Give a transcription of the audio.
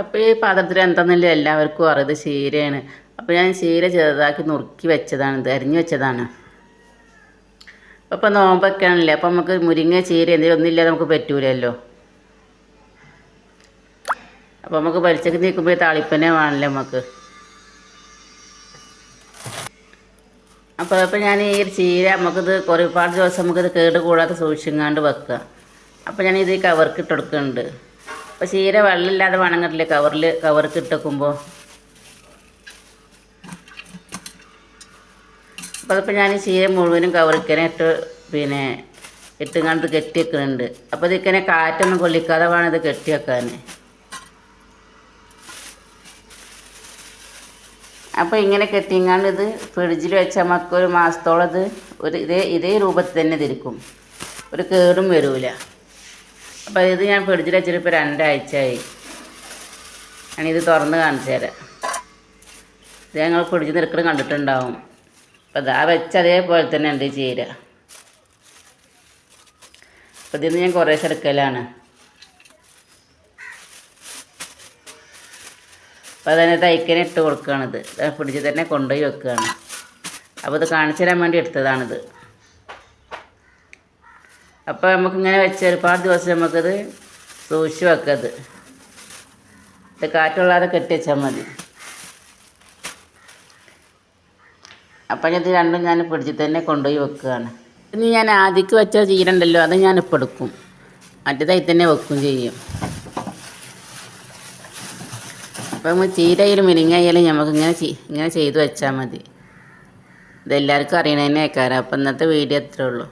അപ്പോൾ ഈ പാത്രത്തിൽ എന്താണെന്നില്ല എല്ലാവർക്കും അറിയത് ചീരയാണ്. അപ്പോൾ ഞാൻ ചീര ചെറുതാക്കി നുറുക്കി വെച്ചതാണ്. ഇത് അരിഞ്ഞു വെച്ചതാണ്. അപ്പോൾ നോമ്പൊക്കെ ആണല്ലേ അപ്പോൾ നമുക്ക് മുരിങ്ങ ചീര എന്തെങ്കിലും ഒന്നുമില്ലാതെ നമുക്ക് പറ്റൂലല്ലോ. അപ്പോൾ നമുക്ക് വലിച്ചൊക്കെ നിൽക്കുമ്പോൾ താളിപ്പന്നെ വേണമല്ലോ നമുക്ക്. അപ്പോൾ അപ്പോൾ ഞാൻ ഈ ചീര നമുക്കിത് ഒരുപാട് ദിവസം നമുക്കിത് കേട് കൂടാതെ സൂക്ഷിക്കാണ്ട് വെക്കുക. അപ്പോൾ ഞാൻ ഇത് കവർക്ക് ഇട്ട് അപ്പോൾ ചീര വെള്ളമില്ലാതെ വേണമെങ്കിലേ കവറിൽ കവർക്ക് ഇട്ടേക്കുമ്പോൾ അപ്പോൾ അതിപ്പോൾ ഞാൻ ചീര മുഴുവനും കവറിക്കനെ ഇട്ട് പിന്നെ ഇട്ടുങ്ങാണ്ട് കെട്ടി വെക്കുന്നുണ്ട് അപ്പോൾ ഇതിക്കനെ കാറ്റൊന്നും കൊള്ളിക്കാതെ വേണം ഇത് കെട്ടി വെക്കാൻ അപ്പോൾ ഇങ്ങനെ കെട്ടിങ്ങാണ്ട് ഇത് ഫ്രിഡ്ജിൽ വെച്ചാൽ നമുക്ക് ഒരു മാസത്തോളം ഇത് ഒരു ഇതേ ഇതേ രൂപത്തിൽ തന്നെ തിരിക്കും ഒരു കേടും വരൂല. അപ്പോൾ ഇത് ഞാൻ ഫ്രിഡ്ജിൽ വെച്ചിട്ട് ഇപ്പോൾ രണ്ടാഴ്ചയായി. ഞാനിത് തുറന്ന് കാണിച്ചു തരാം. ഇത് ഞങ്ങൾ ഫ്രിഡ്ജിൽ നിൽക്കണം കണ്ടിട്ടുണ്ടാവും. അപ്പോൾ ഇതാ വെച്ച അതേപോലെ തന്നെ ഉണ്ട് ചീര. അപ്പോൾ ഇതിൽ നിന്ന് ഞാൻ കുറേശ്ശെ എടുക്കലാണ്. അപ്പോൾ അതിനെ തയ്ക്കാൻ ഇട്ട് കൊടുക്കുകയാണിത്. ഫ്രിഡ്ജിൽ തന്നെ കൊണ്ടുപോയി വെക്കുകയാണ്. അപ്പോൾ ഇത് കാണിച്ചു തരാൻ വേണ്ടി എടുത്തതാണിത്. അപ്പോൾ നമുക്ക് ഇങ്ങനെ വെച്ച് ഒരുപാട് ദിവസം നമുക്കത് സൂക്ഷിച്ച് വെക്കത് ഇത് കാറ്റുള്ളാതെ കെട്ടി വെച്ചാൽ മതി. അപ്പം ഇത് രണ്ടും ഞാൻ പിടിച്ച് തന്നെ കൊണ്ടുപോയി വെക്കുകയാണ്. ഇനി ഞാൻ ആദ്യക്ക് വെച്ച ചീര അത് ഞാൻ ഇപ്പം എടുക്കും. മറ്റേതായി തന്നെ വെക്കും ചെയ്യും. അപ്പം ചീരയിലും മുരിങ്ങയായാലും നമുക്ക് ഇങ്ങനെ ഇങ്ങനെ ചെയ്ത് വെച്ചാൽ മതി. ഇതെല്ലാവർക്കും അറിയണതിനേക്കാരം അപ്പം ഇന്നത്തെ വീഡിയോ അത്രേ ഉള്ളൂ.